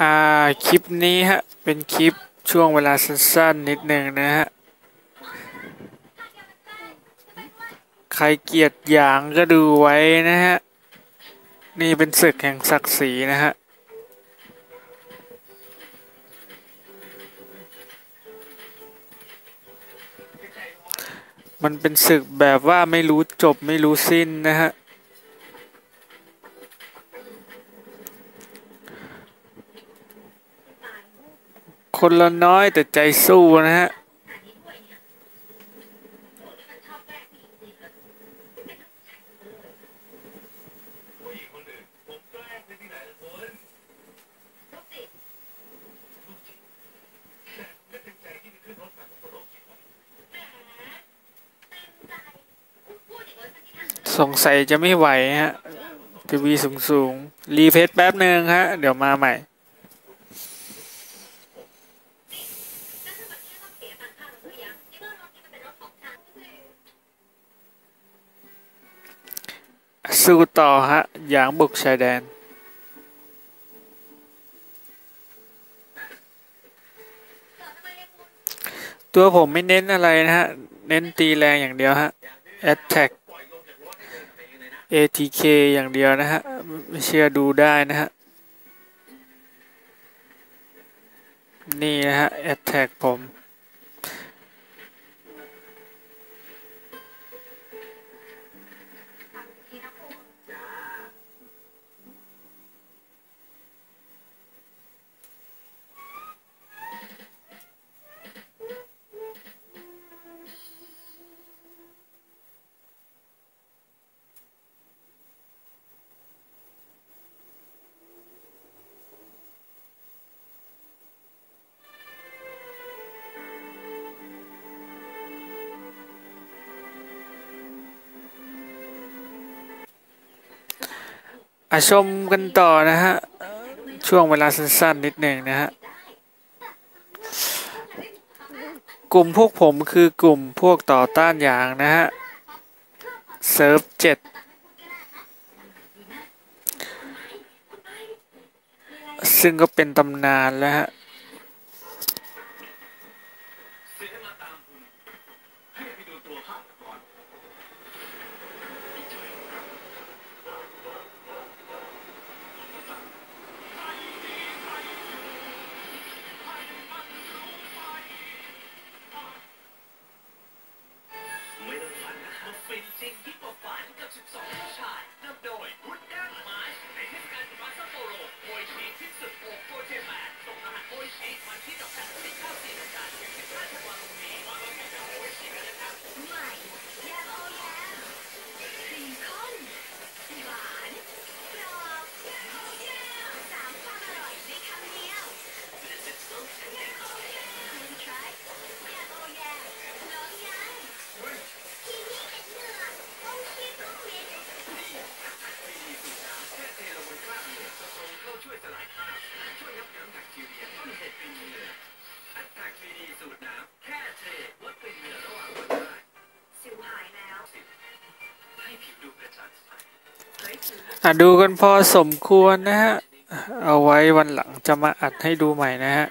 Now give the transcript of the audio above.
อ่าคลิปนี้ฮะ เป็นคลิปช่วงเวลาสั้นๆนิดหนึ่งนะฮะ ใครเกลียดอย่างก็ดูไว้นะฮะ นี่เป็นศึกแห่งศักดิ์ศรีนะฮะ มันเป็นศึกแบบว่าไม่รู้จบไม่รู้สิ้นนะฮะ คนละน้อยแต่ใจสู้นะฮะสงสัยจะไม่ไหวฮะทีวีสูงสูงๆรีเพทแป๊บหนึ่งฮะ เดี๋ยวมาใหม่ สู้ต่อฮะ อย่างบุกชายแดน ตัวผมไม่เน้นอะไรนะฮะ เน้นตีแรงอย่างเดียวฮะ attack ATK อย่างเดียวนะฮะ ไม่เชื่อดูได้นะฮะ นี่นะฮะ attack ผม อะชมกันต่อนะฮะ ช่วงเวลาสั้นๆนิดหนึ่งนะฮะ กลุ่มพวกผมคือกลุ่มพวกต่อต้านอย่างนะฮะ เซิร์ฟเจ็ดซึ่งก็เป็นตำนานแล้วฮะ ช่วยยับยั้งแบคทีเรียต้นเหตุเป็นเหงื่อแอตแทกซีดีสูตรน้ำแค่เทลดเป็นเหงื่อระหว่างวันได้สิวหายแล้วให้ผิวดูกระจ่างใสอะดูกันพอสมควรนะฮะ เอาไว้วันหลังจะมาอัดให้ดูใหม่นะฮะ